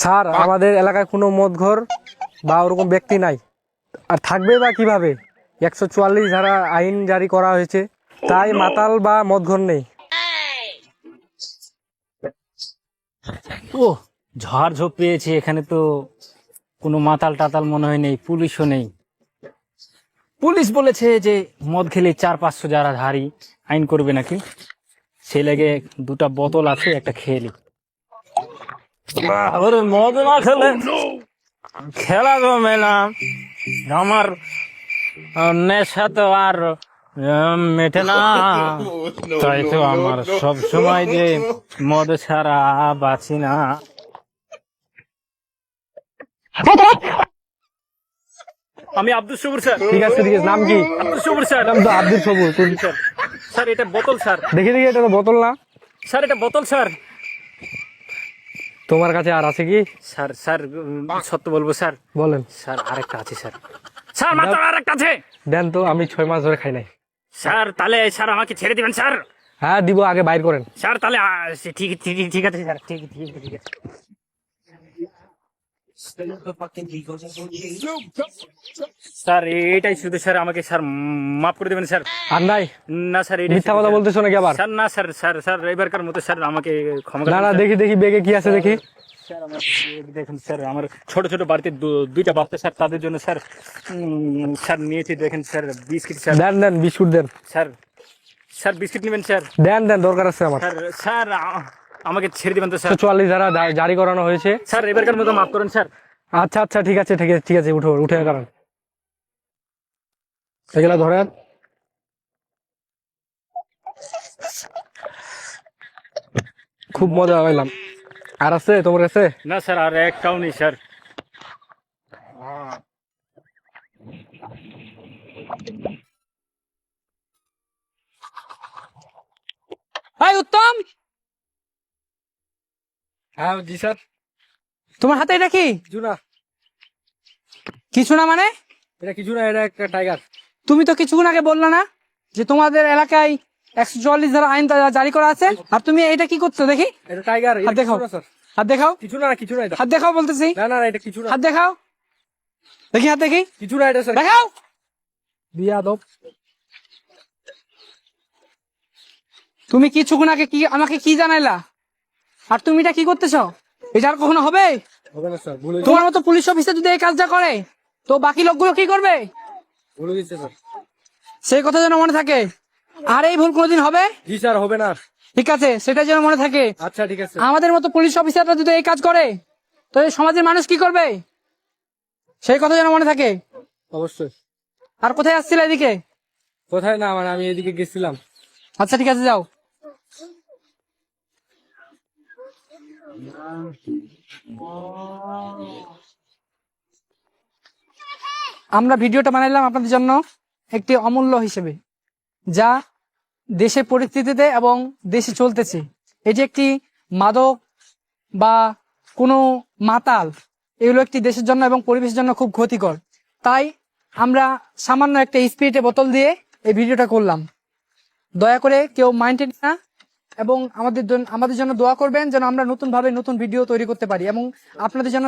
Sir আমাদের এলাকায় কোনো মদ ঘর বা ওরকম ব্যক্তি নাই। আর থাকবে বা কীভাবে? একশো চুয়াল্লিশ ধারা আইন জারি করা হয়েছে। তাই মাতাল বা মদ ঘর নেই। ও ঝড় ঝোপ পেয়েছে এখানে তো কোনো মাতাল টাতাল মনে হয় নেই পুলিশও নেই। পুলিশ বলেছে যে মদ খেলে চার পাঁচশো যারা ধারি আইন করবে নাকি? সে লেগে দুটা বোতল আছে একটা খেয়ে নি ওরে মদ না খেলে? খেলা জমে না। আমার নেশা তো আর মেটে না। তাই তো আমার সব সময় যে মদ ছাড়া বাঁচি না। আমি আব্দুল সবুর স্যার। ঠিক আছে ঠিক আছে নাম কি? আব্দুল সবুর স্যার। নাম তো আব্দুল সবুর স্যার স্যার এটা বোতল স্যার। দেখি দেখি এটা তো বোতল না। স্যার এটা বোতল স্যার। তোমার কাছে আর আছে কি? স্যার স্যার সত্য বলব স্যার। বলেন। স্যার আরেকটা আছে স্যার। স্যার মাত্র আরেকটা আছে। দেন তো আমি ছয় মাস ধরে খাই নাই। স্যার তাহলে স্যার আমাকে ছেড়ে দিবেন স্যার। হ্যাঁ দিব আগে বাইর করেন। স্যার তাহলে ঠিক ঠিক ঠিক আছে স্যার। ঠিক ঠিক ঠিক আছে। স্যার এটাই শুধু স্যার আমাকে স্যার মাফ করে দেবেন স্যার আর নাই? না স্যার মিথ্যা কথা। বলতেছো নাকি আবার? স্যার না স্যার স্যার স্যার এবারকার মতো স্যার আমাকে ক্ষমা না না দেখি দেখি বেগে কি আছে দেখি। স্যার দেখুন স্যার আমার ছোট ছোট বাড়িতে দুইটা বাচ্চা স্যার তাদের জন্য স্যার স্যার নিয়েছি দেখেন স্যার বিস্কিট স্যার দেন দেন বিস্কুট দেন। স্যার স্যার বিস্কিট নেবেন স্যার দেন দেন দরকার আছে আমার। স্যার স্যার আমাকে ছেড়ে দিবেন তো স্যার। চুয়াল্লিশ ধারা জারি করানো হয়েছে। স্যার এবারকার মতো মাফ করুন স্যার। আচ্ছা আচ্ছা ঠিক আছে ঠিক আছে ঠিক আছে উঠো উঠে কারণ এগুলা ধরেন। খুব মজা পাইলাম। আর আছে? তোমার আছে? না স্যার আর একটাও নেই স্যার। হাই উত্তম! হ্যাঁ জি স্যার। তোমার হাতে এটা কি? কিছু না। কিছু না মানে? এটা কিছু না এটা একটা টাইগার তুমি তো কিছুক্ষণ আগে বললে না যে তোমাদের এলাকায় একশো চুয়াল্লিশ ধারা আইন জারি করা আছে। আর তুমি এটা কি করছ দেখি? এটা টাইগার হাত দেখাও। হাত দেখাও। কিছু না কিছু না হাত দেখাও বলতেছি। না না এটা কিছু না। হাত দেখাও। দেখি হাত দেখি। কিছু না এটা স্যার। দেখাও। বিয়া দব তুমি কিছুক্ষণ আগে কি আমাকে কি জানাইলা? আর তুমি এটা কি করতেছো? এটা আর কখনো হবে? হবে না স্যার ভুলে তোমার মতো পুলিশ অফিসার যদি এই কাজটা করে তো বাকি লোকগুলো কি করবে? ভুলে গেছে স্যার। সেই কথা যেন মনে থাকে। আর এই ভুল কোনোদিন হবে? জি স্যার হবে না ঠিক আছে সেটা যেন মনে থাকে। আচ্ছা ঠিক আছে। আমাদের মতো পুলিশ অফিসাররা যদি এই কাজ করে তো এই সমাজের মানুষ কি করবে? সেই কথা যেন মনে থাকে। অবশ্যই। আর কোথায় আসছিল এদিকে? কোথায় না মানে আমি এদিকে গেছিলাম। আচ্ছা ঠিক আছে যাও। আমরা ভিডিওটা বানাইলাম আপনাদের জন্য একটি অমূল্য হিসেবে, যা দেশের পরিস্থিতিতে এবং দেশে চলতেছে। যে একটি মাদক বা কোনো মাতাল, এগুলো একটি দেশের জন্য এবং পরিবেশের জন্য খুব ক্ষতিকর। তাই আমরা সামান্য একটা স্পিরিটে বোতল দিয়ে এই ভিডিওটা করলাম। দয়া করে কেউ মাইন্ডেড না এবং আমাদের আমাদের জন্য দোয়া করবেন যেন আমরা নতুনভাবে নতুন ভিডিও তৈরি করতে পারি এবং আপনাদের জন্য